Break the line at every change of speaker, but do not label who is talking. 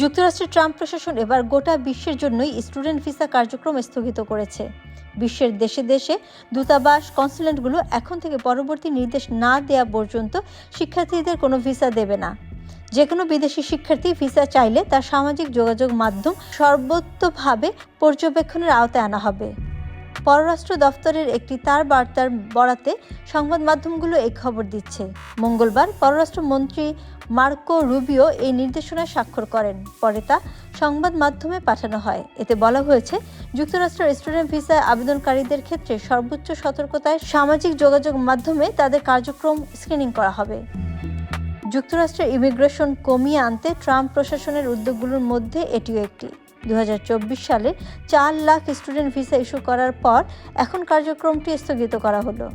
যুক্তরাষ্ট্রের ট্রাম্প প্রশাসন এবার গোটা বিশ্বের জন্যই স্টুডেন্ট ভিসা কার্যক্রম স্থগিত করেছে। বিশ্বের দেশে দেশে দূতাবাস কনসুলেন্টগুলো এখন থেকে পরবর্তী নির্দেশ না দেওয়া পর্যন্ত শিক্ষার্থীদের কোনো ভিসা দেবে না। যে কোনো বিদেশি শিক্ষার্থী ভিসা চাইলে তার সামাজিক যোগাযোগ মাধ্যম সর্বোত্তভাবে পর্যবেক্ষণের আওতায় আনা হবে। পররাষ্ট্র দফতরের একটি তার বার্তার বরাতে সংবাদ মাধ্যমগুলো এই খবর দিচ্ছে। মঙ্গলবার পররাষ্ট্রমন্ত্রী মার্কো রুবিও এই নির্দেশনায় স্বাক্ষর করেন। পরে তা সংবাদ মাধ্যমে পাঠানো হয়। এতে বলা হয়েছে, যুক্তরাষ্ট্রের স্টুডেন্ট ভিসায় আবেদনকারীদের ক্ষেত্রে সর্বোচ্চ সতর্কতায় সামাজিক যোগাযোগ মাধ্যমে তাদের কার্যক্রম স্ক্রিনিং করা হবে। যুক্তরাষ্ট্রের ইমিগ্রেশন কমিয়ে আনতে ট্রাম্প প্রশাসনের উদ্যোগগুলোর মধ্যে এটিও একটি। দু হাজার চব্বিশ সালে চার লাখ স্টুডেন্ট ভিসা ইস্যু করার পর এখন কার্যক্রমটি স্থগিত করা হলো।